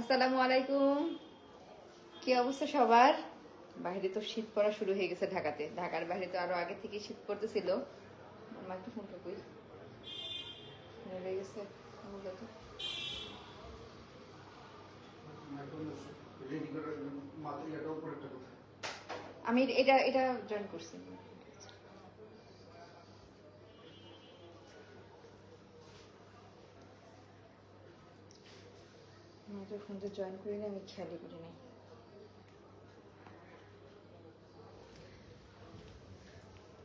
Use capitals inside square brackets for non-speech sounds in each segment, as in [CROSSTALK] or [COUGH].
আসসালামু আলাইকুম। কি অবস্থা সবার? বাইরে তো শীত পড়া শুরু হয়ে গেছে ঢাকাতে। ঢাকার বাইরে তো আরও আগে থেকে শীত পড়তেছিল। আমার একটু ফোনটা কই গেছে আমি এটা এটা জয়েন করছি। আমি তো ফোনটা জয়েন করি না আমি খেয়ালই করি নাই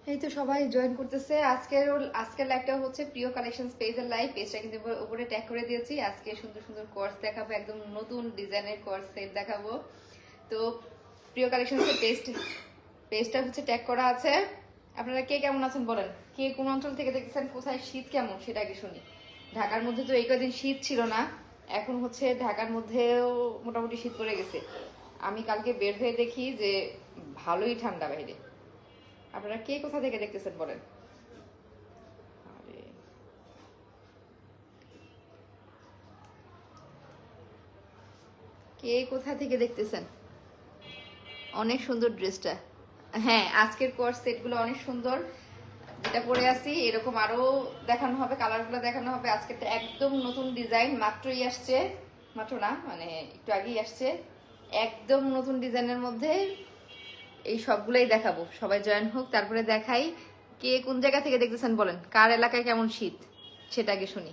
এই তো সবাই জয়েন করতেছে। আজকের আজকের লাইভটা হচ্ছে প্রিয় কালেকশন পেজের লাইভ পেজটা কিন্তু উপরে- ট্যাগ করে দিয়েছি। আজকে সুন্দর সুন্দর কোর্স দেখাবো, একদম নতুন ডিজাইনের কোর্স সেট দেখাবো। তো প্রিয় কালেকশন পেজ পেজটা হচ্ছে ট্যাগ করা আছে। আপনারা কে কেমন আছেন বলেন? কে কোন অঞ্চল থেকে দেখতেছেন কোথায় শীত কেমন? সেটা আগে শুনি। ঢাকার মধ্যে তো এই কদিন শীত ছিল না। এখন হচ্ছে ঢাকার মধ্যেও মোটামুটি শীত পড়ে গেছে। আমি কালকে বের হয়ে দেখি যে ভালোই ঠান্ডা বাইরে। আপনারা কে কোথা থেকে দেখতেছেন বলেন? কে কোথা থেকে দেখতেছেন? অনেক সুন্দর ড্রেসটা। হ্যাঁ আজকের কোর্স সেটগুলো অনেক সুন্দর। যেটা পরে আছি এরকম আরও দেখানো হবে, কালারগুলো দেখানো হবে। আজকে তো একদম নতুন ডিজাইন, মাত্রই আসছে, মাত্র না মানে একটু আগেই আসছে। একদম নতুন ডিজাইনের মধ্যে এই সবগুলোই দেখাবো। সবাই জয়েন হোক, তারপরে দেখাই কে কোন জায়গা থেকে দেখতেছেন বলেন। কার এলাকায় কেমন শীত, সেটা আগে শুনি।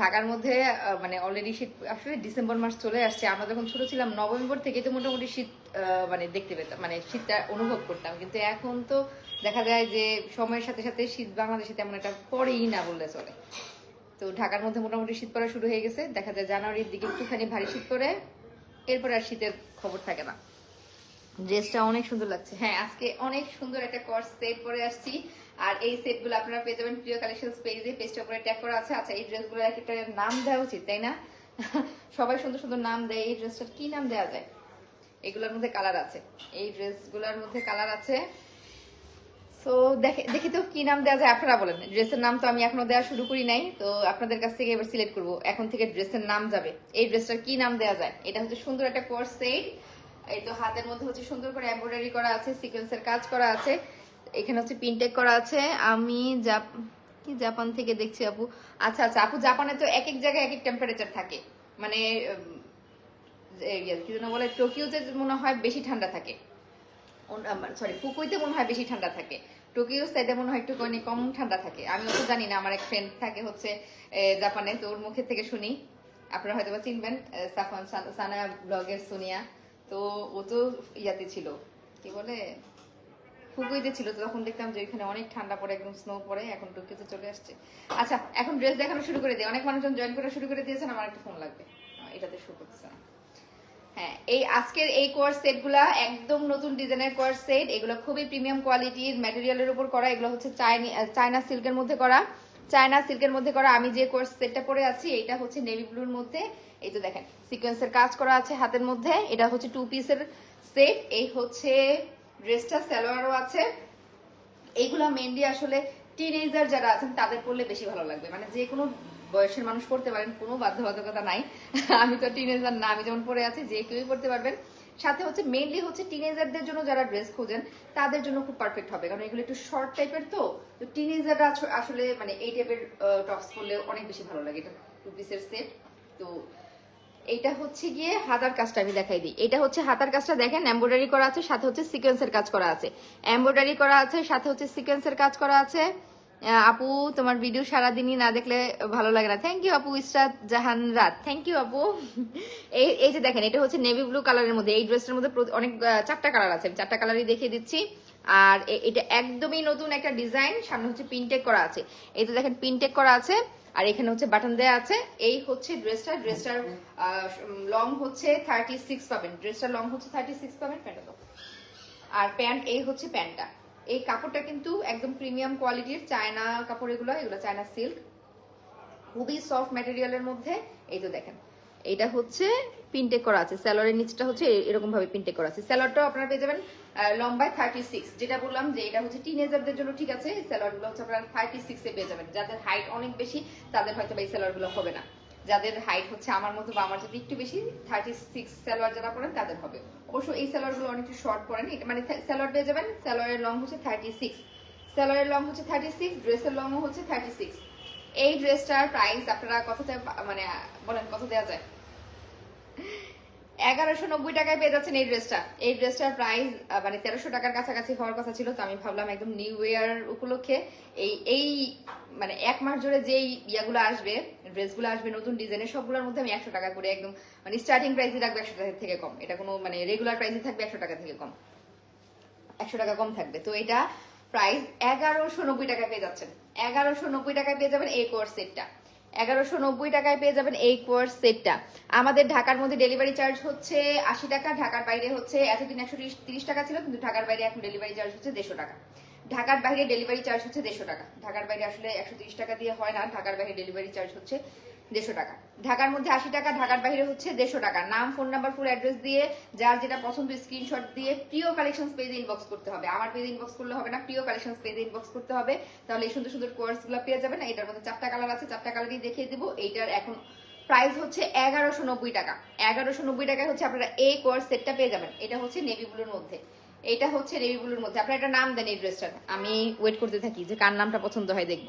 ঢাকার মধ্যে মানে অলরেডি শীত, আসলে ডিসেম্বর মাস চলে আসছে। আমরা যখন ছোট ছিলাম নভেম্বর থেকে তো মোটামুটি শীত মানে দেখতে পেতাম মানে শীতটা অনুভব করতাম। কিন্তু এখন তো দেখা যায় যে সময়ের সাথে সাথে শীত বাংলাদেশে তেমন একটা পড়েই না বললে চলে। তো ঢাকার মধ্যে মোটামুটি শীত পড়া শুরু হয়ে গেছে। দেখা যায় জানুয়ারির দিকে একটুখানি ভারী শীত পড়ে, এরপরে আর শীতের খবর থাকে না। ড্রেসটা অনেক সুন্দর লাগছে। হ্যাঁ আজকে অনেক সুন্দর একটা কর্স সেট পরে আসছি। আর এই সেটগুলো আপনারা পেয়ে যাবেন প্রিয় কালেকশন পেজে পেজটা উপরে ট্যাগ করা আছে। আচ্ছা এই ড্রেসগুলো এক একটা নাম দেওয়া উচিত, তাই না? [LAUGHS] সবাই সুন্দর সুন্দর নাম দেয়। এই ড্রেসটার কি নাম দেওয়া যায়? এগুলোর মধ্যে কালার আছে। এই ড্রেসগুলোর মধ্যে কালার আছে। তো দেখে, দেখি তো কি নাম দেওয়া যায় আপনারা বলেন। ড্রেসের নাম তো আমি এখনও দেওয়া শুরু করি নাই। তো আপনাদের কাছ থেকে এবার সিলেক্ট করব। এখন থেকে ড্রেসের নাম যাবে। এই ড্রেসটার কি নাম দেওয়া যায়? এটা হচ্ছে সুন্দর একটা কোর্স সেট এই তো হাতের মধ্যে হচ্ছে সুন্দর করে এমব্রয়ডারি করা আছে সিকোয়েন্সের কাজ করা আছে। এখানে হচ্ছে পিনটেক করা আছে। আমি জাপ কি জাপান থেকে দেখছি আপু? আচ্ছা আচ্ছা আপু জাপানে তো এক এক জায়গায় এক এক টেম্পারেচার থাকে। মানে ইয়ে, কি যেন বলে টোকিওতে মনে হয় বেশি ঠান্ডা থাকে। সরি ফুকুইতে মনে হয় বেশি ঠান্ডা থাকে। টোকিও সাইডে মনে হয় একটু কম ঠান্ডা থাকে। আমি অত জানি না আমার এক ফ্রেন্ড থাকে হচ্ছে জাপানে। তো ওর মুখের থেকে শুনি। আপনারা হয়তো বা চিনবেন সাফান সানা ব্লগের সোনিয়া। তো ও তো ইয়াতে ছিল। কি বলে? ফুকুইতে ছিল। তো তখন দেখতাম যে এখানে অনেক ঠান্ডা পড়ে, একদম স্নো পড়ে, এখন টোকিওতে চলে আসছে। আচ্ছা এখন ড্রেস দেখানো শুরু করে দিই অনেক মানুষজন জয়েন করা শুরু করে দিয়েছেন, আমার একটা ফোন লাগবে। এটাতে শুরু করতেছে না। হ্যাঁ এই আজকের এই কোর্স সেটগুলা একদম নতুন ডিজাইনের কোর্স সেট এগুলো খুবই প্রিমিয়াম কোয়ালিটির ম্যাটেরিয়ালের উপর করা। এগুলো হচ্ছে চায়না সিল্কের মধ্যে করা। চায়না সিল্কের মধ্যে করা। আমি যে কোর্স সেটটা পরে আছি এটা হচ্ছে নেভি ব্লুর মধ্যে। এই তো দেখেন সিকোয়েন্সের কাজ করা আছে হাতের মধ্যে, এটা হচ্ছে টু পিসের সেট এই হচ্ছে ড্রেসটা সালোয়ারও আছে। এইগুলা মেনলি আসলে টিনেজার যারা আছেন, তাদের পড়লে বেশি ভালো লাগবে। মানে যে কোনো বয়সের মানুষ পড়তে পারেন, কোনো বাধ্যবাধকতা নাই। আমি তো টিনেজার না, আমি যেমন পরে আছি, যে কেউই পড়তে পারবেন। সাথে হচ্ছে মেনলি হচ্ছে টিনেজারদের জন্য যারা ড্রেস খোঁজেন, তাদের জন্য খুব পারফেক্ট হবে। কারণ এগুলো একটু শর্ট টাইপের তো তো টিনেজাররা আসলে মানে এই টাইপের টপস পরলে অনেক বেশি ভালো লাগে। এটা টু পিসের সেট তো এইটা হচ্ছে গিয়ে হাতার কাজটা আমি দেখাই দিই। এটা হচ্ছে হাতার কাজটা দেখেন এমব্রয়ডারি করা আছে, সাথে হচ্ছে সিকোয়েন্সের কাজ করা আছে। এমব্রয়ডারি করা আছে, সাথে হচ্ছে সিকোয়েন্সের কাজ করা আছে। আপু, তোমার ভিডিও সারাদিনই না দেখলে ভালো লাগে না। থ্যাংক ইউ আপু ইসরাত জাহান রাত। থ্যাংক ইউ আপু। [LAUGHS] এই এই যে দেখেন, এটা হচ্ছে নেভি ব্লু কালারের মধ্যে, এই ড্রেসটার মধ্যে অনেক চারটা কালার আছে। চারটা কালারই দেখিয়ে দিচ্ছি। আর এটা একদমই নতুন একটা ডিজাইন, সামনে হচ্ছে পিনটেক করা আছে। এই তো দেখেন পিনটেক করা আছে, আর এখানে হচ্ছে বাটন দেয়া আছে। এই হচ্ছে ড্রেসটা, ড্রেসটার লং হচ্ছে থার্টি সিক্স পাবেন। ড্রেসটার লং হচ্ছে থার্টি সিক্স পাবেন, প্যান্টটা দাও। আর প্যান্ট, এই হচ্ছে প্যান্টটা। এই কাপড়টা কিন্তু একদম প্রিমিয়াম কোয়ালিটির, চায়না কাপড় এগুলো এগুলো চায়না সিল্ক। খুবই সফট ম্যাটেরিয়ালের মধ্যে। এই তো দেখেন। এটা হচ্ছে পিনটেক করা আছে। স্যালোয়ারের নিচটা হচ্ছে এরকম ভাবে পিনটেক করা আছে। স্যালোয়ারটাও আপনারা পেয়ে যাবেন লম্বায় থার্টি সিক্স যেটা বললাম যে এটা হচ্ছে টিনেজারদের জন্য ঠিক আছে স্যালোয়ারগুলো হচ্ছে আপনারা থার্টি সিক্সে পেয়ে যাবেন। যাদের হাইট অনেক বেশি, তাদের হয়তো এই স্যালোয়ারগুলো হবে না। যাদের হাইট হচ্ছে আমার মতো বা আমার যদি একটু বেশি থার্টি সিক্স সালোয়ার যারা পরেন তাদের হবে। অবশ্য এই সালোয়ারগুলো অনেকটু শর্ট এটা মানে সালোয়ার পেয়ে যাবেন সালোয়ারের লং হচ্ছে থার্টি সিক্স সালোয়ারের লং হচ্ছে থার্টি সিক্স ড্রেসের লংও হচ্ছে থার্টি সিক্স এই ড্রেসটার প্রাইস আপনারা কততে মানে বলেন কত দেওয়া যায়। এগারোশো নব্বই টাকায় পেয়ে যাচ্ছেন এই ড্রেসটা। এই ড্রেসটার প্রাইস মানে তেরোশো টাকার কাছাকাছি হওয়ার কথা ছিল, তো আমি ভাবলাম একদম নিউ ইয়ার উপলক্ষে এই এই মানে এক মাস জুড়ে যেই ইয়াগুলো আসবে, ড্রেসগুলো আসবে, নতুন ডিজাইনের সবগুলোর মধ্যে আমি একশো টাকা করে একদম মানে স্টার্টিং প্রাইসই রাখব একশো টাকা থেকে কম। এটা কোনো মানে রেগুলার প্রাইসই থাকবে একশো টাকা থেকে কম। একশো টাকা কম থাকবে। তো এটা প্রাইস এগারোশো নব্বই টাকায় পেয়ে যাচ্ছেন। এগারোশো নব্বই টাকায় পেয়ে যাবেন এই কোর্স সেটটা এগারোশো নব্বই টাকায় পেয়ে যাবেন এই কোয়ার সেটটা। আমাদের ঢাকার মধ্যে ডেলিভারি চার্জ হচ্ছে আশি টাকা, ঢাকার বাইরে হচ্ছে এতদিন একশো তিরিশ টাকা ছিল, কিন্তু ঢাকার বাইরে এখন ডেলিভারি চার্জ হচ্ছে দেড়শো টাকা। ঢাকার বাইরে ডেলিভারি চার্জ হচ্ছে দেড়শো টাকা। ঢাকার বাইরে আসলে একশো টাকা দিয়ে হয় না, ঢাকার বাইরে ডেলিভারি চার্জ হচ্ছে দেড়শো টাকা। ঢাকার মধ্যে আশি টাকা, ঢাকার বাইরে হচ্ছে দেড়শো টাকা। নাম ফোন নাম্বার ফুল অ্যাড্রেস দিয়ে যার যেটা পছন্দ স্ক্রিনশট দিয়ে প্রিয় কালেকশন পেজে ইনবক্স করতে হবে। আমার পেজে ইনবক্স করলে হবে না, প্রিয় কালেকশন পেজে ইনবক্স করতে হবে। তাহলে এই সুন্দর সুন্দর কোর্সগুলো পেয়ে যাবেন। এটার মধ্যে চারটা কালার আছে, চারটা কালারই দেখিয়ে দিব। এইটার এখন প্রাইস হচ্ছে এগারোশো নব্বই টাকা। এগারোশো নব্বই টাকায় হচ্ছে আপনারা এই কোর্স সেটটা পেয়ে যাবেন। এটা হচ্ছে নেভি ব্লুর মধ্যে। এটা হচ্ছে নেভি ব্লুর মধ্যে। আপনারা একটা নাম দেন এই ড্রেসটার আমি ওয়েট করতে থাকি যে কার নামটা পছন্দ হয় দেখব।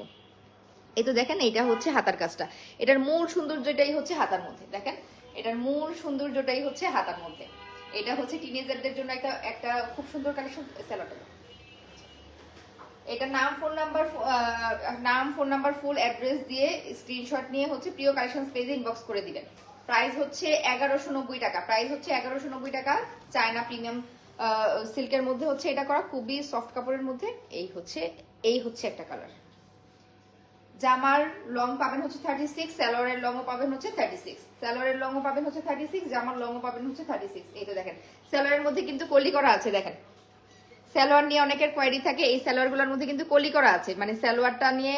এই তো দেখেন এটা হচ্ছে হাতার কাজটা। এটার মূল সৌন্দর্যটাই হচ্ছে হাতার মধ্যে, দেখেন? এটার মূল সৌন্দর্যটাই হচ্ছে হাতার মধ্যে। এটা হচ্ছে টিনেজারদের জন্য একটা একটা খুব সুন্দর কালেকশন স্যালাটা এটা নাম ফোন নাম্বার নাম ফোন নাম্বার ফুল অ্যাড্রেস দিয়ে স্ক্রিনশট নিয়ে হচ্ছে প্রিয় কালেকশন পেজে ইনবক্স করে দিবেন। প্রাইস হচ্ছে এগারোশো নব্বই টাকা। প্রাইস হচ্ছে এগারোশো নব্বই টাকা। চায়না প্রিমিয়াম সিল্কের মধ্যে হচ্ছে এটা করা। খুবই সফট কাপড়ের মধ্যে। এই হচ্ছে এই হচ্ছে একটা কালার জামার লং পাবেন হচ্ছে থার্টি সিক্স স্যালোয়ারের লংও পাবেন হচ্ছে থার্টি সিক্স স্যালোয়ারের লংও পাবেন হচ্ছে থার্টি সিক্স জামার লংও পাবেন হচ্ছে থার্টি সিক্স এই তো দেখেন স্যালোয়ারের মধ্যে কিন্তু কলি করা আছে, দেখেন। সালোয়ার নিয়ে অনেকের কোয়ারি থাকে, এই সালোয়ারগুলোর মধ্যে কিন্তু কলি করা আছে। মানে সালোয়ারটা নিয়ে,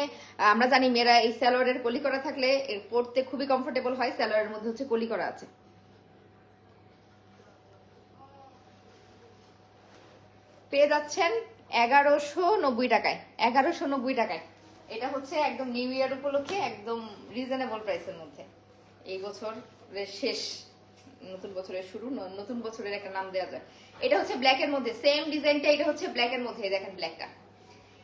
আমরা জানি মেয়েরা এই সালোয়ারের কলি করা থাকলে এর পরতে খুবই কমফোর্টেবল হয়, সালোয়ারের মধ্যে হচ্ছে কলি করা আছে। পেয়ে যাচ্ছেন এগারোশো নব্বই টাকায়, এগারোশো নব্বই টাকায়। এটা হচ্ছে একদম নিউ ইয়ার উপলক্ষে একদম রিজনেবল প্রাইসের মধ্যে। এই বছরের শেষ, নতুন বছরের শুরু নতুন বছরের একটা নাম দেওয়া যায়। এটা হচ্ছে ব্ল্যাকের মধ্যে সেম ডিজাইনটা এটা হচ্ছে ব্ল্যাকের মধ্যে, এই দেখেন ব্ল্যাকটা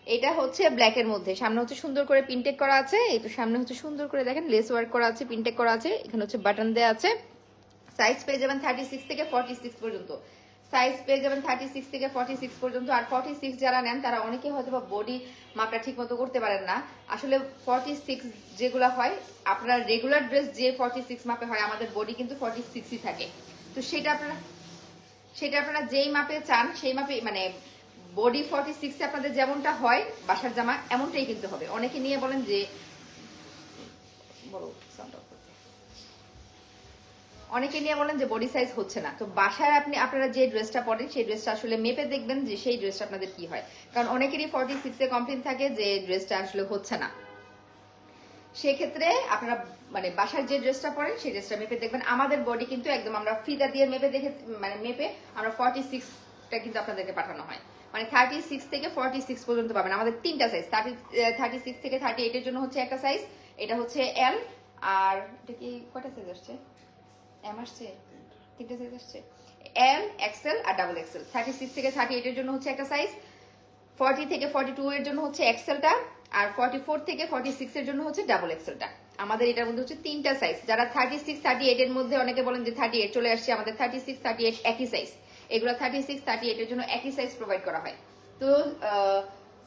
এটা হচ্ছে ব্ল্যাকের মধ্যে, সামনে হচ্ছে সুন্দর করে পিনটেক করা আছে, এই তো সামনে হচ্ছে সুন্দর করে দেখেন লেস ওয়ার্ক করা আছে পিনটেক করা আছে, এখানে হচ্ছে বাটন দেওয়া আছে। সাইজ পেয়ে যাবেন থার্টি সিক্স থেকে ফর্টি সিক্স পর্যন্ত। সাইজ পেয়ে যাবেন থার্টি সিক্স থেকে ফর্টি সিক্স পর্যন্ত। আর ফর্টি সিক্স যারা নেন, তারা অনেকে হয়তো বা বডি মাপটা ঠিক মতো করতে পারেন না। আসলে ফর্টি সিক্স যেগুলো হয়, আপনার রেগুলার ড্রেস যে ফর্টি সিক্স মাপে হয়, আমাদের বডি কিন্তু ফর্টি সিক্সই থাকে। তো সেটা আপনারা সেটা আপনারা যেই মাপে চান, সেই মাপে মানে বডি ফর্টি সিক্সে আপনাদের যেমনটা হয়, বাসার জামা, এমনটাই কিন্তু হবে। অনেকে নিয়ে বলেন যে, বলো। অনেকে নিয়ে বলেন যে বডি সাইজ হচ্ছে না। তো বাসায় আপনি, আপনারা যে ড্রেসটা পরেন, সেই ড্রেসটা আসলে মেপে দেখবেন যে সেই ড্রেসটা আপনাদের কি হয়। কারণ অনেকেরই ফর্টি সিক্সে কমপ্লেন থাকে যে ড্রেসটা আসলে হচ্ছে না। সেক্ষেত্রে আপনারা মানে বাসার যে ড্রেসটা পরেন, সেই ড্রেসটা মেপে দেখবেন। আমাদের বডি কিন্তু একদম আমরা ফিতা দিয়ে মেপে দেখে মানে মেপে আমরা ফর্টি সিক্সটা কিন্তু আপনাদেরকে পাঠানো হয়। মানে থার্টি সিক্স থেকে ফর্টি সিক্স পর্যন্ত পাবেন। আমাদের তিনটা সাইজ থার্টি থার্টি সিক্স থেকে থার্টি এইটের জন্য হচ্ছে একটা সাইজ এটা হচ্ছে এল আর এটা কি, কটা সাইজ আসছে? এম আসছে? আর ডাবল এক্সেল থার্টি সিক্স থেকে থার্টি এইটের জন্য হচ্ছে একটা সাইজ থেকে টু এর জন্য হচ্ছে আর ফর্টি ফোর থেকে জন্য হচ্ছে ডাবল আমাদের এটার মধ্যে হচ্ছে তিনটা সাইজ যারা থার্টি সিক্স থার্টি এইট এর মধ্যে অনেকে বলেন যে থার্টি এইট চলে আসছে, আমাদের থার্টি সিক্স থার্টি এইট একই সাইজ এগুলো থার্টি সিক্স থার্টি এইট এর জন্য একই সাইজ প্রোভাইড করা হয়। তো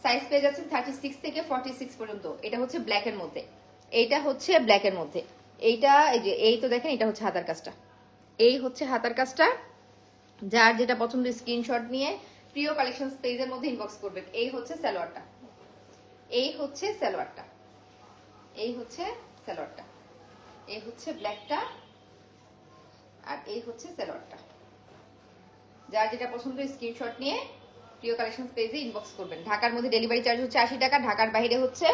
সাইজ পেয়ে যাচ্ছেন থার্টি সিক্স থেকে ফর্টি সিক্স পর্যন্ত। এটা হচ্ছে ব্ল্যাক এর মধ্যে। এইটা হচ্ছে ব্ল্যাক এর মধ্যে। এইটা, এই যে এই তো দেখেন, এটা হচ্ছে হাতার কাজটা। এই হচ্ছে হাতার কাজটা। যার যেটা পছন্দ স্ক্রিনশট নিয়ে প্রিয় কালেকশন পেজের মধ্যে ইনবক্স করবেন। এই হচ্ছে সালোয়ারটা। এই হচ্ছে সালোয়ারটা। এই হচ্ছে সালোয়ারটা। এই হচ্ছে ব্ল্যাকটা আর এই হচ্ছে সালোয়ারটা। যার যেটা পছন্দ স্ক্রিনশট নিয়ে প্রিয় কালেকশন পেজে ইনবক্স করবেন। ঢাকার মধ্যে ডেলিভারি চার্জ হচ্ছে আশি টাকা, ঢাকার বাইরে হচ্ছে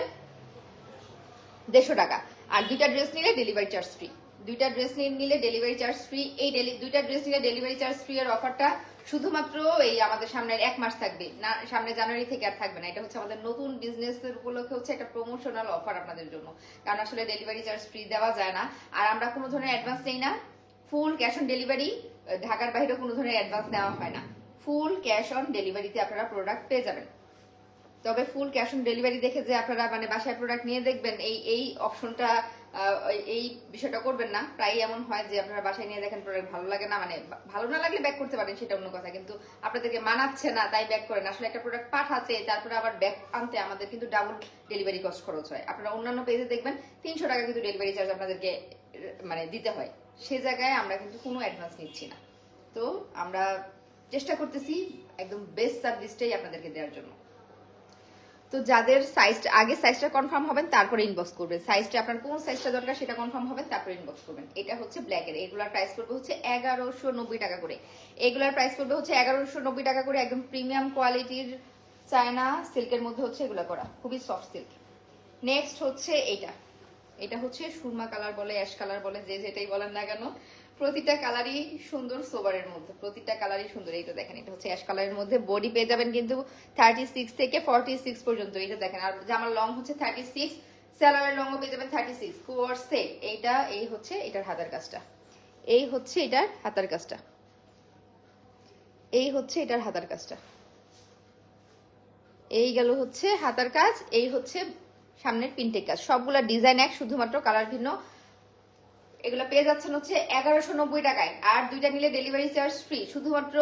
দেড়শো টাকা। আর দুইটা ড্রেস নিলে ডেলিভারি চার্জ ফ্রি দুইটা ড্রেস নিলে ডেলিভারি চার্জ ফ্রি এই দুইটা ড্রেস নিলে ডেলিভারি চার্জ ফ্রি এর অফারটা শুধুমাত্র এই আমাদের সামনের এক মাস থাকবে। না, সামনে জানুয়ারি থেকে আর থাকবে না। এটা হচ্ছে আমাদের নতুন বিজনেসের উপলক্ষে হচ্ছে একটা প্রমোশনাল অফার আপনাদের জন্য। কারণ আসলে ডেলিভারি চার্জ ফ্রি দেওয়া যায় না। আর আমরা কোনো ধরনের অ্যাডভান্স নেই না। ফুল ক্যাশ অন ডেলিভারি ঢাকার বাইরে কোনো ধরনের অ্যাডভান্স নেওয়া হয় না। ফুল ক্যাশ অন ডেলিভারিতে আপনারা প্রোডাক্ট পেয়ে যাবেন। তবে ফুল ক্যাশ অন ডেলিভারি দেখে যে আপনারা মানে বাসায় প্রোডাক্ট নিয়ে দেখবেন, এই এই অপশনটা এই বিষয়টা করবেন না। প্রায় এমন হয় যে আপনারা বাসায় নিয়ে দেখেন প্রোডাক্ট ভালো লাগে না মানে ভালো না লাগলে ব্যাক করতে পারেন, সেটা অন্য কথা। কিন্তু আপনাদেরকে মানাচ্ছে না, তাই ব্যাক করেন। আসলে একটা প্রোডাক্ট পাঠাতে, তারপরে আবার ব্যাক আনতে আমাদের কিন্তু ডাবল ডেলিভারি কস্ট খরচ হয়। আপনারা অন্যান্য পেজে দেখবেন, তিনশো টাকা কিন্তু ডেলিভারি চার্জ আপনাদেরকে মানে দিতে হয়। সে জায়গায় আমরা কিন্তু কোনো অ্যাডভান্স নিচ্ছি না। তো আমরা চেষ্টা করতেছি একদম বেস্ট সার্ভিসটাই আপনাদেরকে দেওয়ার জন্য। তো যাদের সাইজটা আগে সাইজটা কনফার্ম হবেন, তারপরে ইনবক্স করবেন। সাইজটা আপনার কোন সাইজটা দরকার সেটা কনফার্ম হবেন তারপরে ইনবক্স করবেন। এটা হচ্ছে ব্ল্যাকের এগুলার প্রাইস করবে হচ্ছে এগারোশো নব্বই টাকা করে। এগুলার প্রাইস করবে হচ্ছে এগারোশো নব্বই টাকা করে একদম প্রিমিয়াম কোয়ালিটির চায়না সিল্কের মধ্যে হচ্ছে এগুলো করা। খুবই সফট সিল্ক নেক্সট হচ্ছে এটা এটা হচ্ছে সুরমা কালার বলে, অ্যাশ কালার বলে, যে যেটাই বলেন না কেন। প্রতিটা কালারই সুন্দর সোবারের মধ্যে, প্রতিটা কালারই সুন্দর। এইটা দেখেন, এটা হচ্ছে অ্যাশ কালারের মধ্যে বডি পেয়ে যাবেন কিন্তু থার্টি সিক্স থেকে ফর্টি সিক্স পর্যন্ত। এটা দেখেন, আর জামার লং হচ্ছে থার্টি সিক্স স্যালোয়ারের লংও পেয়ে যাবেন থার্টি সিক্স কোর সেট এইটা, এই হচ্ছে এটার হাতার কাজটা। এই হচ্ছে এটার হাতার কাজটা। এই হচ্ছে এটার হাতার কাজটা। এই গেল হচ্ছে হাতার কাজ, এই হচ্ছে সামনের পিনটেক কাজ। সবগুলা ডিজাইন এক, শুধুমাত্র কালার ভিন্ন। এগুলো পেয়ে যাচ্ছেন হচ্ছে এগারোশো নব্বই টাকায়। আর দুইটা নিলে ডেলিভারি চার্জ ফ্রি শুধুমাত্র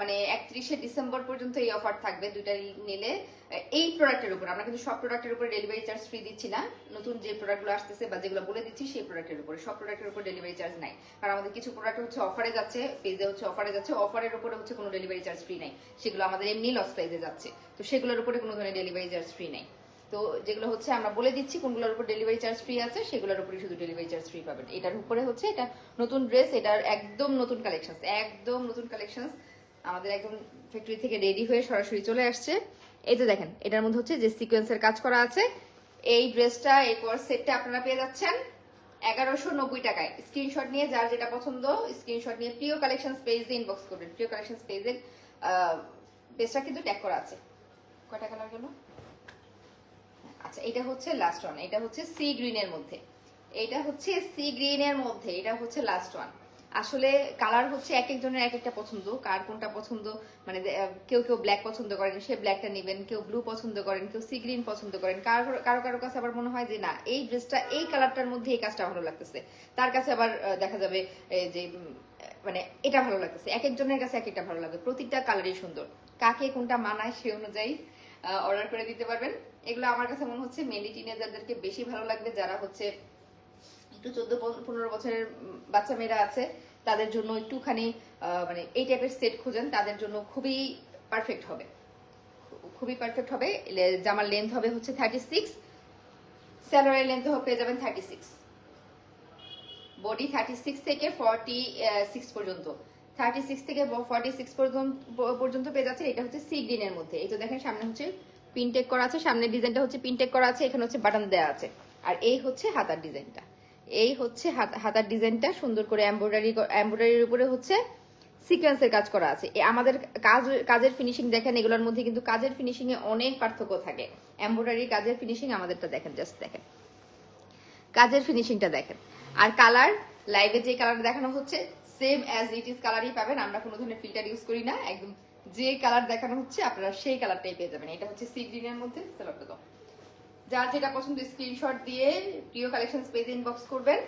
মানে একত্রিশে ডিসেম্বর পর্যন্ত এই অফার থাকবে দুইটা নিলে। এই প্রোডাক্টের উপর। আমরা কিন্তু সব প্রোডাক্টের উপর ডেলিভারি চার্জ ফ্রি দিচ্ছি না। নতুন যে প্রোডাক্টগুলো আসতেছে বা যেগুলো বলে দিচ্ছি, সেই প্রোডাক্টের উপরে। সব প্রোডাক্টের উপর ডেলিভারি চার্জ নাই। কারণ আমাদের কিছু প্রোডাক্ট হচ্ছে অফারে যাচ্ছে পেজে হচ্ছে অফারে যাচ্ছে। অফারের উপরে হচ্ছে কোনো ডেলিভারি চার্জ ফ্রি নাই। সেগুলো আমাদের এমনি লস প্রাইজে যাচ্ছে। তো সেগুলোর উপরে কোনো ধরনের ডেলিভারি চার্জ ফ্রি নাই। তো যেগুলো হচ্ছে আমরা বলে দিচ্ছি, কোনগুলোর উপর ডেলিভারি চার্জ ফ্রি আছে, সেগুলোর উপরে শুধু ডেলিভারি চার্জ ফ্রি পাবেন। এটার উপরে হচ্ছে এটা নতুন ড্রেস এটার একদম নতুন কালেকশন একদম নতুন কালেকশন আমাদের একদম ফ্যাক্টরি থেকে রেডি হয়ে সরাসরি চলে আসছে। এই তো দেখেন, এটার মধ্যে হচ্ছে যে সিকোয়েন্সের কাজ করা আছে। এই ড্রেসটা এই কোর্স সেটটা আপনারা পেয়ে যাচ্ছেন এগারোশো নব্বই টাকায়। স্ক্রিনশট নিয়ে যার যেটা পছন্দ স্ক্রিনশট নিয়ে প্রিয় কালেকশন পেজে ইনবক্স করবেন। প্রিয় কালেকশন পেজের পেজটা কিন্তু ট্যাগ করা আছে। কয়টা কালার গেল? আচ্ছা এটা হচ্ছে লাস্ট ওয়ান এটা হচ্ছে সি গ্রিনের মধ্যে। এটা হচ্ছে সি গ্রিনের মধ্যে, এটা হচ্ছে লাস্ট ওয়ান আসলে কালার হচ্ছে এক একজনের এক একটা পছন্দ, কার কোনটা পছন্দ মানে কেউ কেউ ব্ল্যাক পছন্দ করেন, সে ব্ল্যাকটা নেবেন, কেউ ব্লু পছন্দ করেন, কেউ সি গ্রিন পছন্দ করেন। কারও কারও কারও কাছে আবার মনে হয় যে, না, এই ড্রেসটা এই কালারটার মধ্যে এই কাজটা ভালো লাগতেছে। তার কাছে আবার দেখা যাবে যে মানে এটা ভালো লাগতেছে। এক একজনের কাছে এক একটা ভালো লাগে। প্রতিটা কালারই সুন্দর। কাকে কোনটা মানায় সে অনুযায়ী অর্ডার করে দিতে পারবেন। এগুলো আমার কাছে মনে হচ্ছে মেনলি টিনেজারদেরকে বেশি ভালো লাগবে যারা হচ্ছে একটু চোদ্দ পনেরো বছরের বাচ্চা মেয়েরা আছে, তাদের জন্য একটুখানি মানে এই টাইপের সেট খুঁজেন, তাদের জন্য খুবই পারফেক্ট হবে। খুবই পারফেক্ট হবে। জামার লেন্থ হবে হচ্ছে থার্টি সিক্স স্যালোয়ারের লেন্থ পেয়ে যাবেন thirty six body thirty six থেকে ফর্টি সিক্স পর্যন্ত। থার্টি সিক্স থেকে ফর্টি সিক্স পর্যন্ত পেয়ে যাচ্ছে, এটা হচ্ছে সি গ্রিনের মধ্যে। এই তো দেখেন, সামনে হচ্ছে পিনটেক করা আছে, সামনের ডিজাইনটা হচ্ছে পিনটেক করা আছে, এখানে হচ্ছে বাটন দেওয়া আছে। আর এই হচ্ছে হাতার ডিজাইনটা এই হচ্ছে হাতার ডিজাইনটা সুন্দর করে এমব্রয়ডারি এমব্রয়ডারির উপরে হচ্ছে সিকোয়েন্সের কাজ করা আছে। আমাদের কাজ, কাজের ফিনিশিং দেখেন, এগুলোর মধ্যে কিন্তু কাজের ফিনিশিং এ অনেক পার্থক্য থাকে। এমব্রয়ডারি কাজের ফিনিশিং আমাদেরটা দেখেন জাস্ট দেখেন। কাজের ফিনিশিংটা দেখেন। আর কালার লাইভে যে কালার দেখানো হচ্ছে সেম অ্যাজ ইট ইজ কালারই পাবেন। আমরা কোনো ধরনের ফিল্টার ইউজ করি না, একদম যে কালার দেখানো হচ্ছে, আপনারা সেই কালারটাই পেয়ে যাবেন। এটা হচ্ছে সি গ্রিনের মধ্যে সেলফটা দাও। যার যেটা পছন্দ স্ক্রিনশট দিয়ে প্রিয় কালেকশন পেজ ইনবক্স করবেন।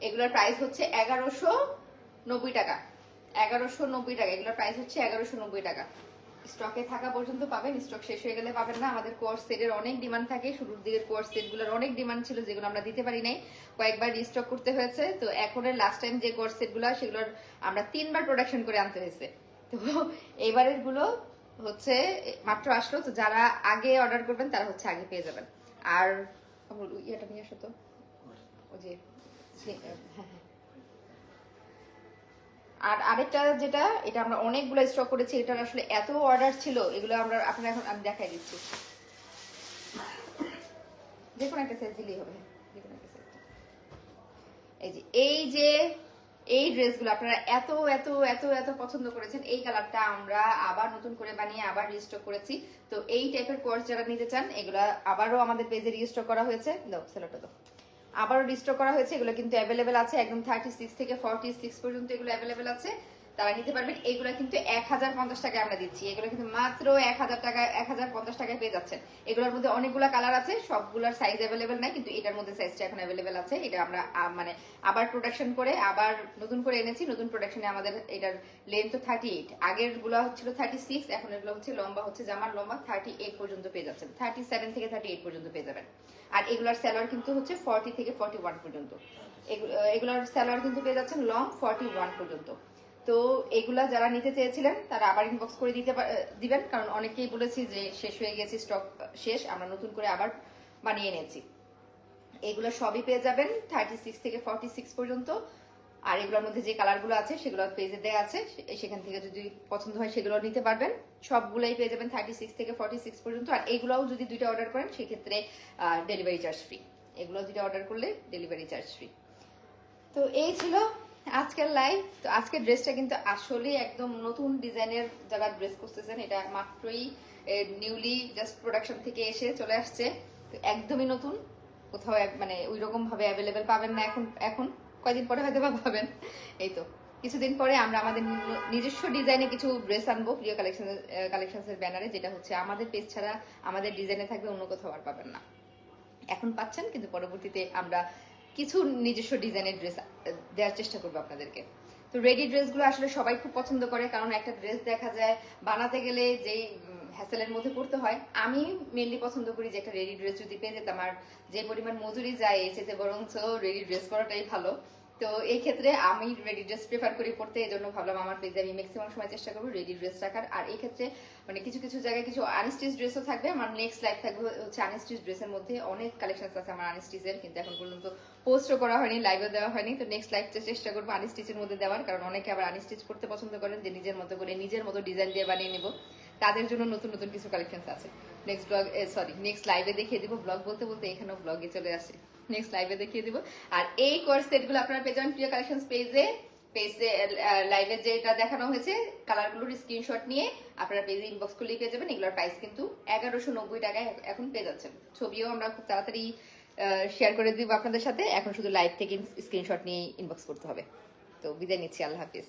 এগুলোর প্রাইস হচ্ছে এগারোশো নব্বই টাকা। এগারোশো নব্বই টাকা, এগুলোর প্রাইস হচ্ছে এগারোশো নব্বই টাকা। স্টকে থাকা পর্যন্ত পাবেন স্টক শেষ হয়ে গেলে পাবেন না। আমাদের কোর্স সেটের অনেক ডিমান্ড থাকে। শুরুর দিকে কোর্স সেটগুলোর অনেক ডিমান্ড ছিল, যেগুলো আমরা দিতে পারি নাই। কয়েকবার রিস্টক করতে হয়েছে। তো এখন লাস্ট টাইম যে কোর্স সেটগুলো সেগুলোর আমরা তিনবার প্রোডাকশন করে আনতে হয়েছে। তো এইবারেরগুলো হচ্ছে, মাত্র আসলো। তো যারা আগে অর্ডার করবেন, তারা হচ্ছে আগে পেয়ে যাবেন। আর ইয়েটা নিয়ে আসো তো। ওই যে হ্যাঁ হ্যাঁ। আর আরেকটা যেটা, এটা আমরা অনেকগুলো স্টক করেছি, এটার আসলে এত অর্ডার ছিল, এগুলো আমরা আপনারা এখন আমি দেখাই দিচ্ছি। যে কোনো একটা সাইজ দিলেই হবে। এই যে এই যে, এই ড্রেসগুলো আপনারা এত এত এত এত পছন্দ করেছেন, এই কালারটা আমরা আবার নতুন করে বানিয়ে আবার রিস্টক করেছি। তো এই টাইপের কোর্স যারা নিতে চান, এগুলো আবারও আমাদের পেজে রিস্টক করা হয়েছে। দাও সেলোটা দাও। আবারও রিস্টোর করা হয়েছে। এগুলো কিন্তু অ্যাভেলেবেল আছে। একদম থার্টি সিক্স থেকে ফর্টি সিক্স পর্যন্ত এগুলো অ্যাভেলেবেল আছে। তারা নিতে পারবেন। এগুলো কিন্তু এক হাজার পঞ্চাশ টাকায় আমরা দিচ্ছি। এগুলো কিন্তু মাত্র এক হাজার টাকা, এক হাজার পঞ্চাশ টাকায় পেয়ে যাচ্ছেন। এগুলোর মধ্যে অনেকগুলো কালার আছে, সবগুলোর সাইজ অ্যাভেলেবেল নাই, কিন্তু এটার মধ্যে সাইজটা এখন অ্যাভেলেবেল আছে। এটা আমরা মানে আবার প্রোডাকশন করে, আবার নতুন করে এনেছি। নতুন প্রোডাকশনে আমাদের এটার লেন্থ থার্টি এইট আগেরগুলো হচ্ছিল থার্টি সিক্স এখন এগুলো হচ্ছে লম্বা, হচ্ছে জামার লম্বা থার্টি এইট পর্যন্ত পেয়ে যাচ্ছেন। থার্টি সেভেন থেকে থার্টি এইট পর্যন্ত পেয়ে যাবেন। আর এগুলার স্যালোয়ার কিন্তু হচ্ছে ফর্টি থেকে ফর্টি ওয়ান পর্যন্ত। এগুলো- এগুলোর স্যালোয়ার কিন্তু পেয়ে যাচ্ছেন লং ফর্টি ওয়ান পর্যন্ত। তো এগুলা যারা নিতে চেয়েছিলেন, তারা আবার ইনবক্স করে দিতে দিবেন। কারণ অনেকেই বলেছি যে শেষ হয়ে গেছে স্টক শেষ, আমরা নতুন করে আবার বানিয়ে এনেছি। এগুলো সবই পেয়ে যাবেন থার্টি সিক্স থেকে ফর্টি সিক্স পর্যন্ত। আর এগুলোর মধ্যে যে কালারগুলো আছে, সেগুলো পেজে দেওয়া আছে। সেখান থেকে যদি পছন্দ হয় সেগুলো নিতে পারবেন। সবগুলোই পেয়ে যাবেন থার্টি সিক্স থেকে ফর্টি সিক্স পর্যন্ত। আর এগুলোও যদি দুইটা অর্ডার করেন, সেক্ষেত্রে ডেলিভারি চার্জ ফ্রি এগুলো দুইটা অর্ডার করলে ডেলিভারি চার্জ ফ্রি তো এই ছিল আজকের লাইভ তো আজকের ড্রেসটা কিন্তু আসলে একদম নতুন ডিজাইনের যারা ড্রেস করতেছেন। এটা মাত্রই নিউলি জাস্ট প্রোডাকশন থেকে এসে চলে আসছে। তো একদমই নতুন। কোথাও মানে ওই ভাবে অ্যাভেলেবেল পাবেন না এখন এখন। কয়দিন পরে হয়তো বা পাবেন। এই তো। কিছুদিন পরে আমরা আমাদের নিজস্ব ডিজাইনে কিছু ড্রেস আনব, প্রিয় কালেকশন কালেকশনসের ব্যানারে যেটা হচ্ছে আমাদের পেজ ছাড়া আমাদের ডিজাইনে থাকবে, অন্য কোথাও আর পাবেন না। এখন পাচ্ছেন, কিন্তু পরবর্তীতে আমরা কিছু নিজস্ব ডিজাইনের ড্রেস দেওয়ার চেষ্টা করব আপনাদেরকে। তো রেডি ড্রেসগুলো আসলে সবাই খুব পছন্দ করে, কারণ একটা ড্রেস দেখা যায়, বানাতে গেলে যেই হ্যাসেলের মধ্যে পড়তে হয়। আমি মেনলি পছন্দ করি যে একটা রেডি ড্রেস যদি পেয়ে যেতাম, আর যে পরিমাণ মজুরি যায়, এর বরঞ্চ রেডি ড্রেস করাটাই ভালো। তো এই ক্ষেত্রে আমি রেডি ড্রেস প্রেফার করি পড়তে এই জন্য ভাবলাম আমার পেজে আমি ম্যাক্সিমাম সময় চেষ্টা করব রেডি ড্রেস রাখার। আর এই ক্ষেত্রে মানে কিছু কিছু জায়গায় কিছু আনস্টিচ ড্রেসও থাকবে। আমার নেক্সট লাইফ থাকবে হচ্ছে আনস্টিচ ড্রেসের মধ্যে অনেক কালেকশন আছে আমার আনস্টিচের কিন্তু এখন পর্যন্ত পোস্টও করা হয়নি লাইভও দেওয়া হয়নি। তো নেক্সট লাইফ চেষ্টা করব আনস্টিচের মধ্যে দেওয়ার, কারণ অনেকে আবার আনস্টিচ করতে পছন্দ করেন যে নিজের মতো করে নিজের মতো ডিজাইন দিয়ে বানিয়ে নিব। তাদের জন্য নতুন নতুন কিছু কালেকশন আছে। নেক্সট ব্লগ সরি নেক্সট লাইভে দেখিয়ে দিব। ব্লগ বলতে বলতে এখানেও ব্লগে চলে আসে। নেক্সট লাইভে দেখিয়ে দিব। আর এই কোর্স সেটগুলো আপনারা পেয়ে যাবেন প্রিয় কালেকশন পেজে পেজে লাইভে যেটা দেখানো হয়েছে কালারগুলোর স্ক্রিনশট নিয়ে আপনারা পেজে ইনবক্স করলেই পেয়ে যাবেন। এগুলোর প্রাইস কিন্তু এগারোশো নব্বই টাকায় এখন পেয়ে যাচ্ছেন। ছবিও আমরা খুব তাড়াতাড়ি শেয়ার করে দিব আপনাদের সাথে। এখন শুধু লাইভ থেকে স্ক্রিনশট নিয়ে ইনবক্স করতে হবে। তো বিদায় নিচ্ছি, আল্লাহ হাফিজ।